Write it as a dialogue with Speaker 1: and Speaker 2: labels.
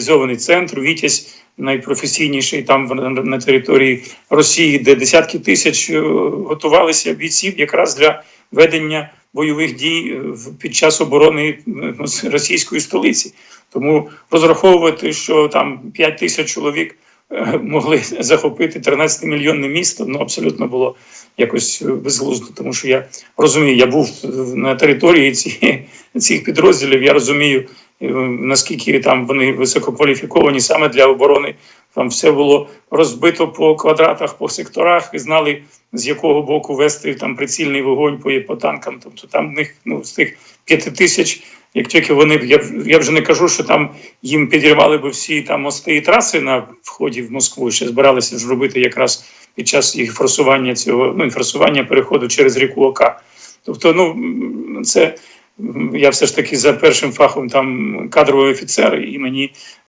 Speaker 1: Зований центр, Вітязь, найпрофесійніший там на- території Росії, де десятки тисяч е, готувалися бійців якраз для ведення бойових дій е, під час оборони е, ну, російської столиці. Тому розраховувати, що там 5 тисяч чоловік могли захопити 13-мільйонне місто, ну абсолютно було якось безглуздо, тому що я розумію, я був на території ці, цих підрозділів, я розумію, наскільки там вони висококваліфіковані саме для оборони. Там все було розбито по квадратах, по секторах, і знали, з якого боку вести там прицільний вогонь по, по танкам. Тобто там в них ну, з тих п'яти тисяч, як тільки вони, я, я вже не кажу, що там їм підірвали би всі там мости і траси на вході в Москву, ще збиралися ж робити якраз під час їх форсування цього, ну, форсування переходу через ріку Ока. Тобто, ну це я все ж таки за першим фахом там кадровий офіцер, і мені